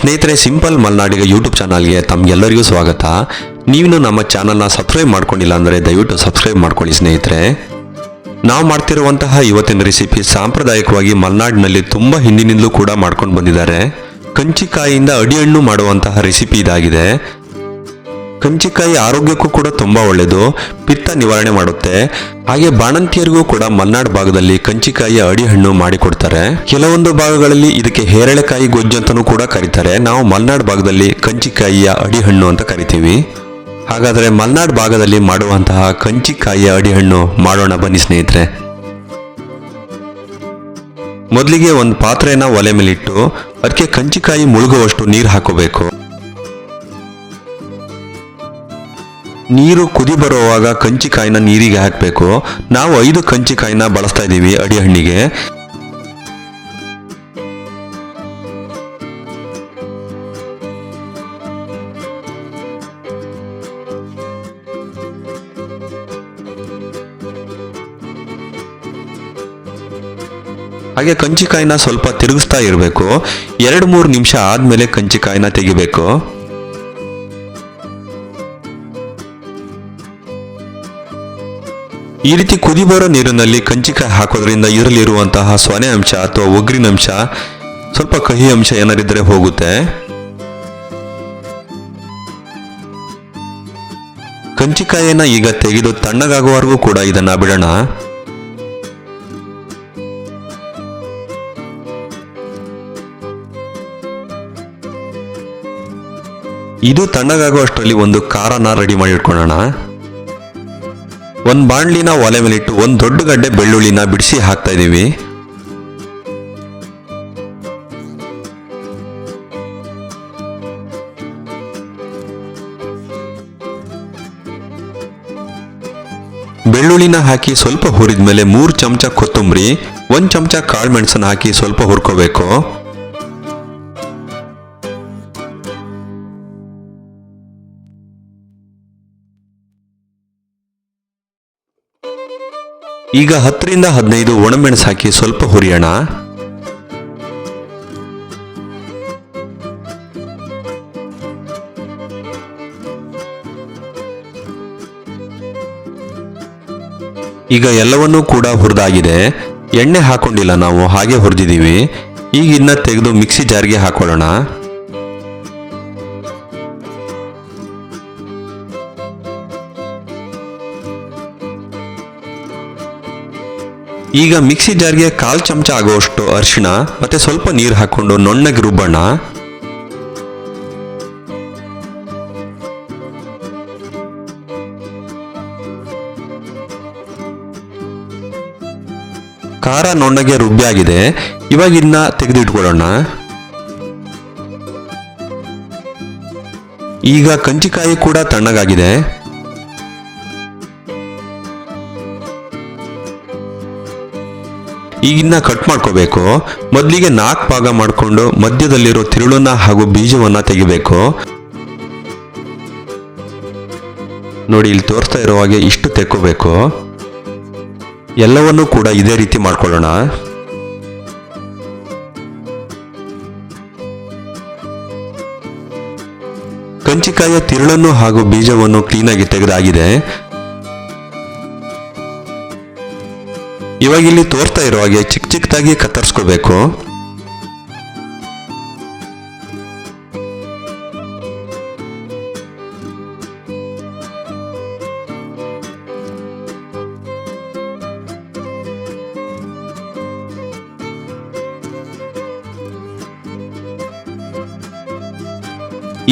ಸ್ನೇಹಿತರೆ simple ಮಲ್ನಾಡಿಗ YouTube ಚಾನಲ್ಗೆ ತಮ್ಗೆಲ್ಲರಿಗೂ ಸ್ವಾಗತ. ನೀವಿನ್ನು ನಮ್ಮ ಚಾನಲ್ನ ಸಬ್ಸ್ಕ್ರೈಬ್ ಮಾಡ್ಕೊಂಡಿಲ್ಲ ಅಂದರೆ ದಯವಿಟ್ಟು ಸಬ್ಸ್ಕ್ರೈಬ್ ಮಾಡ್ಕೊಳ್ಳಿ ಸ್ನೇಹಿತರೆ. ನಾವು ಮಾಡ್ತಿರುವಂತಹ ಇವತ್ತಿನ ರೆಸಿಪಿ ಸಾಂಪ್ರದಾಯಿಕವಾಗಿ ಮಲ್ನಾಡಿನಲ್ಲಿ ತುಂಬ ಹಿಂದಿನಿಂದಲೂ ಕೂಡ ಮಾಡ್ಕೊಂಡು ಬಂದಿದ್ದಾರೆ. ಕಂಚಿಕಾಯಿಯಿಂದ ಅಡಿಹಣ್ಣು ಮಾಡುವಂತಹ ರೆಸಿಪಿ ಇದಾಗಿದೆ. ಕಂಚಿಕಾಯಿ ಆರೋಗ್ಯಕ್ಕೂ ಕೂಡ ತುಂಬಾ ಒಳ್ಳೆಯದು ಪಿತ್ತ ನಿವಾರಣೆ ಮಾಡುತ್ತೆ. ಹಾಗೆ ಬಾಣಂತಿಯರಿಗೂ ಕೂಡ ಮಲ್ನಾಡ್ ಭಾಗದಲ್ಲಿ ಕಂಚಿಕಾಯಿಯ ಅಡಿಹಣ್ಣು ಮಾಡಿಕೊಡ್ತಾರೆ. ಕೆಲವೊಂದು ಭಾಗಗಳಲ್ಲಿ ಇದಕ್ಕೆ ಹೇರಳೆಕಾಯಿ ಗೊಜ್ಜು ಅಂತಲೂ ಕೂಡ ಕರೀತಾರೆ. ನಾವು ಮಲ್ನಾಡ್ ಭಾಗದಲ್ಲಿ ಕಂಚಿಕಾಯಿಯ ಅಡಿಹಣ್ಣು ಅಂತ ಕರಿತೀವಿ. ಹಾಗಾದರೆ ಮಲ್ನಾಡ್ ಭಾಗದಲ್ಲಿ ಮಾಡುವಂತಹ ಕಂಚಿಕಾಯಿಯ ಅಡಿಹಣ್ಣು ಮಾಡೋಣ ಬನ್ನಿ ಸ್ನೇಹಿತರೆ. ಮೊದಲಿಗೆ ಒಂದು ಪಾತ್ರೆಯನ್ನು ಒಲೆ ಮೇಲಿಟ್ಟು ಅದಕ್ಕೆ ಕಂಚಿಕಾಯಿ ಮುಳುಗುವಷ್ಟು ನೀರು ಹಾಕೋಬೇಕು. ನೀರು ಕುದಿ ಬರುವಾಗ ಕಂಚಿಕಾಯಿನ ನೀರಿಗೆ ಹಾಕಬೇಕು. ನಾವು ಐದು ಕಂಚಿಕಾಯಿನ ಬಳಸ್ತಾ ಇದ್ದೀವಿ ಅಡಿ ಹಣ್ಣಿಗೆ. ಹಾಗೆ ಕಂಚಿಕಾಯಿನ ಸ್ವಲ್ಪ ತಿರುಗಿಸ್ತಾ ಇರಬೇಕು. ಎರಡು ಮೂರು ನಿಮಿಷ ಆದಮೇಲೆ ಕಂಚಿಕಾಯಿನ ತೆಗಿಬೇಕು. ಈ ರೀತಿ ಕುದಿ ಬರೋ ನೀರಿನಲ್ಲಿ ಕಂಚಿಕಾಯಿ ಹಾಕೋದ್ರಿಂದ ಇರಲಿರುವಂತಹ ಸೊನೆ ಅಂಶ ಅಥವಾ ಒಗ್ರಿನ ಅಂಶ ಸ್ವಲ್ಪ ಕಹಿ ಅಂಶ ಏನಾರಿದ್ರೆ ಹೋಗುತ್ತೆ. ಕಂಚಿಕಾಯಿನ ಈಗ ತೆಗೆದು ತಣ್ಣಗಾಗುವವರೆಗೂ ಕೂಡ ಇದನ್ನ ಬಿಡೋಣ. ಇದು ತಣ್ಣಗಾಗುವಷ್ಟರಲ್ಲಿ ಒಂದು ಖಾರನ ರೆಡಿ ಮಾಡಿ ಇಟ್ಕೊಳ್ಳೋಣ. ಒಂದು ಬಾಣಲಿನ ಒಲೆ ಮೇಲಿಟ್ಟು ಒಂದು ದೊಡ್ಡ ಗಡ್ಡೆ ಬೆಳ್ಳುಳ್ಳಿನ ಬಿಡಿಸಿ ಹಾಕ್ತಾ ಇದ್ದೀವಿ. ಬೆಳ್ಳುಳ್ಳಿನ ಹಾಕಿ ಸ್ವಲ್ಪ ಹುರಿದ ಮೇಲೆ ಮೂರು ಚಮಚ ಕೊತ್ತಂಬರಿ, ಒಂದು ಚಮಚ ಕಾಳು ಮೆಣಸನ್ನ ಹಾಕಿ ಸ್ವಲ್ಪ ಹುರ್ಕೋಬೇಕು. ಈಗ ಹತ್ತರಿಂದ ಹದಿನೈದು ಒಣಮೆಣಸು ಹಾಕಿ ಸ್ವಲ್ಪ ಹುರಿಯೋಣ. ಈಗ ಎಲ್ಲವನ್ನೂ ಕೂಡ ಹುರಿದಾಗಿದೆ. ಎಣ್ಣೆ ಹಾಕೊಂಡಿಲ್ಲ ನಾವು, ಹಾಗೆ ಹುರಿದಿದ್ದೀವಿ. ಈಗ ತೆಗೆದು ಮಿಕ್ಸಿ ಜಾರ್ಗೆ ಹಾಕೊಳ್ಳೋಣ. ಈಗ ಮಿಕ್ಸಿ ಜಾರ್ಗೆ ಕಾಲ್ ಚಮಚ ಆಗುವಷ್ಟು ಅರಿಶಿಣ, ಮತ್ತೆ ಸ್ವಲ್ಪ ನೀರು ಹಾಕೊಂಡು ನೊಣ್ಣಗೆ ರುಬ್ಬಣ. ಖಾರ ನೊಣ್ಣಗೆ ರುಬ್ಬಿ ಆಗಿದೆ. ಇವಾಗ ಇದನ್ನ ತೆಗೆದಿಟ್ಕೊಳ್ಳೋಣ. ಈಗ ಕಂಚಿಕಾಯಿ ಕೂಡ ತಣ್ಣಗಾಗಿದೆ. ಈಗಿನ್ನ ಕಟ್ ಮಾಡ್ಕೋಬೇಕು, ಮೊದಲಿಗೆ ನಾಲ್ಕು ಭಾಗ ಮಾಡಿಕೊಂಡು ಮಧ್ಯದಲ್ಲಿರೋ ತಿರುಳನ್ನ ಹಾಗೂ ಬೀಜವನ್ನ ತೆಗಿಬೇಕು. ನೋಡಿ, ಇಲ್ಲಿ ತೋರಿಸ್ತಾ ಇರೋ ಹಾಗೆ ಇಷ್ಟು ತೆಕ್ಕೋಬೇಕು. ಎಲ್ಲವನ್ನೂ ಕೂಡ ಇದೇ ರೀತಿ ಮಾಡ್ಕೊಳ್ಳೋಣ. ಕಂಚಿಕಾಯ ತಿರುಳನ್ನು ಹಾಗೂ ಬೀಜವನ್ನು ಕ್ಲೀನಾಗಿ ತೆಗೆದಾಗಿದೆ. ಇವಾಗ ಇಲ್ಲಿ ತೋರ್ತಾ ಇರೋ ಹಾಗೆ ಚಿಕ್ಕ ಚಿಕ್ಕದಾಗಿ ಕತ್ತರಿಸ್ಕೋಬೇಕು.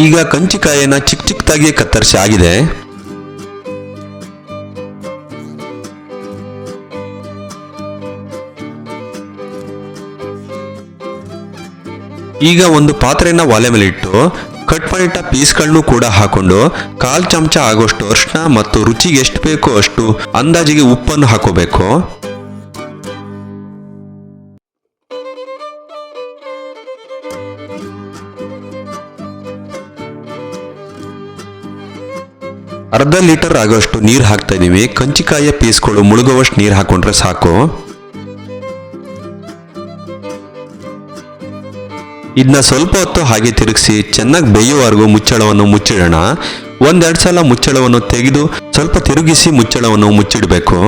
ಈಗ ಕಂಚಿಕಾಯನ್ನ ಚಿಕ್ಕ ಚಿಕ್ಕದಾಗಿ ಕತ್ತರಿಸಿ ಆಗಿದೆ. ಈಗ ಒಂದು ಪಾತ್ರೆನ ಒಲೆ ಮೇಲೆ ಇಟ್ಟು ಕಟ್ ಮಾಡಿಟ್ಟ ಪೀಸ್ಗಳನ್ನು ಕೂಡ ಹಾಕೊಂಡು ಕಾಲ್ ಚಮಚ ಆಗೋಷ್ಟು ಅರಿಶಿನ ಮತ್ತು ರುಚಿಗೆ ಎಷ್ಟು ಬೇಕೋ ಅಷ್ಟು ಅಂದಾಜಿಗೆ ಉಪ್ಪನ್ನು ಹಾಕೋಬೇಕು. ಅರ್ಧ ಲೀಟರ್ ಆಗೋಷ್ಟು ನೀರು ಹಾಕ್ತಾ ಇದ್ದೀವಿ. ಕಂಚಿಕಾಯಿಯ ಪೀಸ್ಗಳು ಮುಳುಗುವಷ್ಟು ನೀರು ಹಾಕೊಂಡ್ರೆ ಸಾಕು. ಇದನ್ನ ಸ್ವಲ್ಪ ಹೊತ್ತು ಹಾಗೆ ತಿರುಗಿಸಿ ಚೆನ್ನಾಗಿ ಬೇಯುವವರೆಗೂ ಮುಚ್ಚಳವನ್ನು ಮುಚ್ಚಿಡೋಣ. ಒಂದೆರಡು ಸಲ ಮುಚ್ಚಳವನ್ನು ತೆಗೆದು ಸ್ವಲ್ಪ ತಿರುಗಿಸಿ ಮುಚ್ಚಳವನ್ನು ಮುಚ್ಚಿಡಬೇಕು.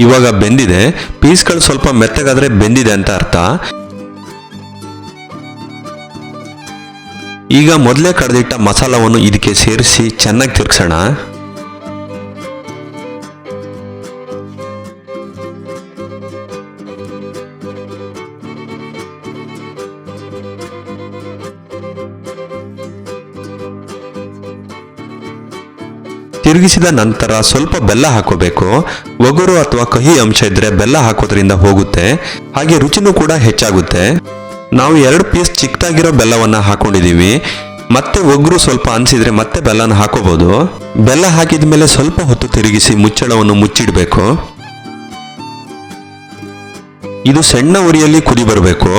ಇವಾಗ ಬೆಂದಿದೆ. ಪೀಸ್ಗಳು ಸ್ವಲ್ಪ ಮೆತ್ತಗಾದ್ರೆ ಬೆಂದಿದೆ ಅಂತ ಅರ್ಥ. ಈಗ ಮೊದಲೇ ಕಡ್ದಿಟ್ಟ ಮಸಾಲವನ್ನು ಇದಕ್ಕೆ ಸೇರಿಸಿ ಚೆನ್ನಾಗಿ ತಿರ್ಗ್ಸೋಣ. ತಿರುಗಿಸಿದ ನಂತರ ಸ್ವಲ್ಪ ಬೆಲ್ಲ ಹಾಕೋಬೇಕು. ಒಗರು ಅಥವಾ ಕಹಿ ಅಂಶ ಇದ್ರೆ ಬೆಲ್ಲ ಹಾಕೋದ್ರಿಂದ ಹೋಗುತ್ತೆ. ಹಾಗೆ ರುಚಿನೂ ಕೂಡ ಹೆಚ್ಚಾಗುತ್ತೆ. ನಾವು ಎರಡು ಪೀಸ್ ಚಿಕ್ಕದಾಗಿರೋ ಬೆಲ್ಲವನ್ನ ಹಾಕೊಂಡಿದೀವಿ ಮತ್ತೆ ಒಗ್ರು ಸ್ವಲ್ಪ ಅನಿಸಿದ್ರೆ ಮತ್ತೆ ಬೆಲ್ಲನ ಹಾಕೋಬಹುದು ಬೆಲ್ಲ ಹಾಕಿದ ಮೇಲೆ ಸ್ವಲ್ಪ ಹೊತ್ತು ತಿರುಗಿಸಿ ಮುಚ್ಚಳವನ್ನು ಮುಚ್ಚಿಡಬೇಕು. ಇದು ಸಣ್ಣ ಉರಿಯಲ್ಲಿ ಕುದಿ ಬರಬೇಕು.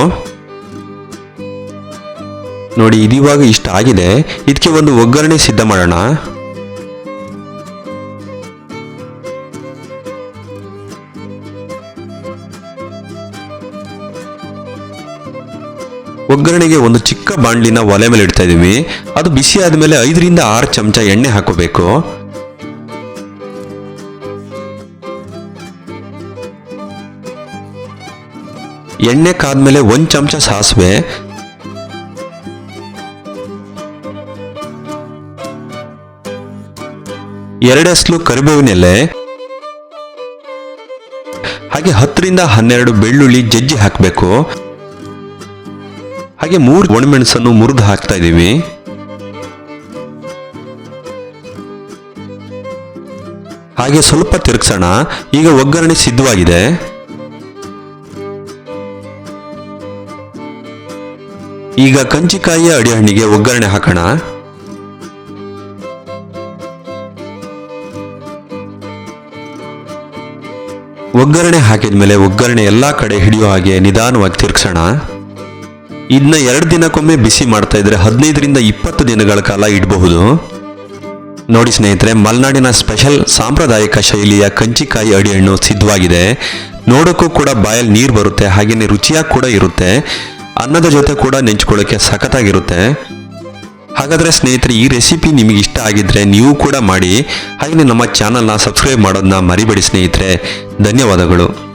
ನೋಡಿ ಇದಿವಾಗ ಇಷ್ಟ ಆಗಿದೆ. ಇದಕ್ಕೆ ಒಂದು ಒಗ್ಗರಣೆ ಸಿದ್ಧ ಮಾಡೋಣ. ಒಗ್ಗರಣೆಗೆ ಒಂದು ಚಿಕ್ಕ ಬಾಂಡ್ಲಿನ ಒಲೆ ಮೇಲೆ ಇಡ್ತಾ ಇದೀವಿ ಅದು ಬಿಸಿ ಆದಮೇಲೆ ಐದರಿಂದ ಆರು ಚಮಚ ಎಣ್ಣೆ ಹಾಕೋಬೇಕು ಎಣ್ಣೆ ಕಾದ್ಮೇಲೆ ಒಂದು ಚಮಚ ಸಾಸಿವೆ. ಎರಡಸ್ಲು ಕರಿಬೇವಿನ ಎಲೆ. ಹಾಗೆ ಹತ್ತರಿಂದ ಹನ್ನೆರಡು ಬೆಳ್ಳುಳ್ಳಿ ಜಜ್ಜಿ ಹಾಕಬೇಕು. ಹಾಗೆ ಮೂರು ಒಣಮೆಣಸನ್ನು ಮುರಿದು ಹಾಕ್ತಾ ಇದ್ದೀವಿ. ಹಾಗೆ ಸ್ವಲ್ಪ ತಿರುಗಿಸೋಣ. ಈಗ ಒಗ್ಗರಣೆ ಸಿದ್ಧವಾಗಿದೆ. ಈಗ ಕಂಚಿಕಾಯಿಯ ಅಡಿಹಣ್ಣಿಗೆ ಒಗ್ಗರಣೆ ಹಾಕೋಣ. ಒಗ್ಗರಣೆ ಹಾಕಿದ ಮೇಲೆ ಒಗ್ಗರಣೆ ಎಲ್ಲಾ ಕಡೆ ಹಿಡಿಯೋ ಹಾಗೆ ನಿಧಾನವಾಗಿ ತಿರ್ಗ್ಸೋಣ. ಇದನ್ನ ಎರಡು ದಿನಕ್ಕೊಮ್ಮೆ ಬಿಸಿ ಮಾಡ್ತಾ ಇದ್ರೆ ಹದಿನೈದರಿಂದ ಇಪ್ಪತ್ತು ದಿನಗಳ ಕಾಲ ಇಡಬಹುದು. ನೋಡಿ ಸ್ನೇಹಿತರೆ, ಮಲೆನಾಡಿನ ಸ್ಪೆಷಲ್ ಸಾಂಪ್ರದಾಯಿಕ ಶೈಲಿಯ ಕಂಚಿಕಾಯಿ ಅಡಿಹಣ್ಣು ಸಿದ್ಧವಾಗಿದೆ. ನೋಡೋಕ್ಕೂ ಕೂಡ ಬಾಯಲ್ಲಿ ನೀರು ಬರುತ್ತೆ ಹಾಗೆಯೇ ರುಚಿಯಾಗಿ ಕೂಡ ಇರುತ್ತೆ. ಅನ್ನದ ಜೊತೆ ಕೂಡ ನೆಂಚ್ಕೊಳ್ಳೋಕೆ ಸಖತ್ತಾಗಿರುತ್ತೆ. ಹಾಗಾದರೆ ಸ್ನೇಹಿತರೆ, ಈ ರೆಸಿಪಿ ನಿಮಗೆ ಇಷ್ಟ ಆಗಿದ್ರೆ ನೀವು ಕೂಡ ಮಾಡಿ. ಹಾಗೆಯೇ ನಮ್ಮ ಚಾನಲ್ನ ಸಬ್ಸ್ಕ್ರೈಬ್ ಮಾಡೋದನ್ನ ಮರಿಬೇಡಿ ಸ್ನೇಹಿತರೆ. ಧನ್ಯವಾದಗಳು.